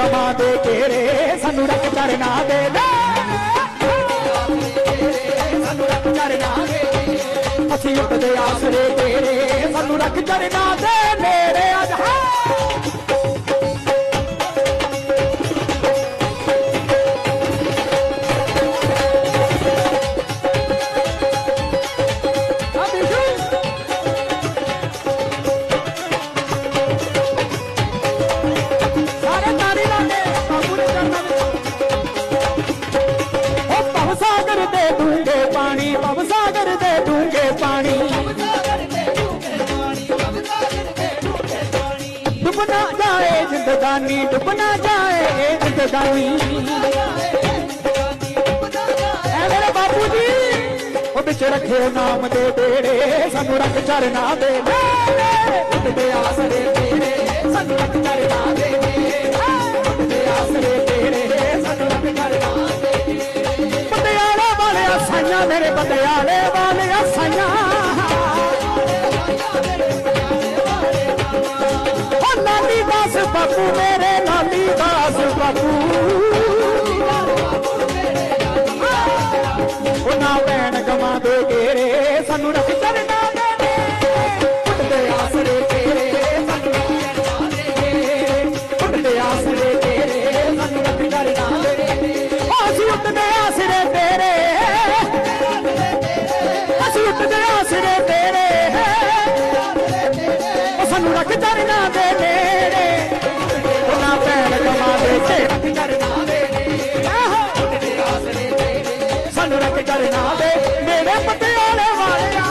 ਕਦਮਾਂ ਦੇ ਘੇਰੇ ਸਾਨੂੰ ਰੱਖ ਚੜਨਾ ਦੇ ਦੇ ਸਾਨੂੰ ਰੱਖ ਚੜਨਾ ਦੇ ਅਸੀਂ ਉੱਠਦੇ ਆਸਰੇ ਤੇਰੇ। ਸਾਨੂੰ ਰੱਖ ਚੜਨਾ ਦੇ। ਮੇਰੇ ਜਾਏ, ਜ਼ਿੰਦਗਾਨੀ ਡੁੱਬ ਨਾ ਜਾਏ, ਜ਼ਿੰਦਗਾਨੀ। ਐ ਮੇਰੇ ਬਾਪੂ ਜੀ, ਉਹ ਵਿੱਚ ਰੱਖਿਓ ਨਾਮ ਦੇ ਬੇੜੇ, ਸਾਨੂੰ ਰੱਖ ਚਰਨਾ ਦੇ ਮੇਰੇ ਉੱਡਦੇ ਆਸਰੇ ਤੇਰੇ, ਸਾਨੂੰ ਰੱਖ ਚਰਨਾ ਦੇ ਉੱਡਦੇ ਆਸਰੇ ਤੇਰੇ, ਸਾਨੂੰ ਰੱਖ ਚਰਨਾ ਦੇ ਪਟਿਆਲੇ ਵਾਲਿਆ ਸਾਈਆਂ ਮੇਰੇ ਪਟਿਆਲੇ ਵਾਲਿਆ ਸਾਈਆਂ ਬਾਪੂ ਮੇਰੇ ਲਾਲੀ ਦਾਸ ਬਾਪੂ ਉਹਨਾਂ ਭੈਣ ਗਵਾਂ ਦੇ ਘੇਰੇ ਸਾਨੂੰ ਰੱਖ ਚਰਨਾ ਦੇ ਉੱਡਦੇ ਆਸਰੇ ਤੇਰੇ ਸਾਨੂੰ ਰੱਖ ਚਰਨਾ ਦੇ ਉੱਡਦੇ ਆਸਰੇ ਤੇਰੇ ਸਾਨੂੰ ਰੱਖ ਚਰਨਾ ਦੇ ਅਸੀਂ ਉੱਡਦੇ ਆਸਰੇ ਤੇਰੇ ਅਸੀਂ ਉੱਡਦੇ ਆਸਰੇ ਤੇਰੇ ਸਾਨੂੰ ਰੱਖ ਕਰਨਾ ਦੇ ਮੇਰੇ ਪਟਿਆਲੇ ਵਾਲਿਆ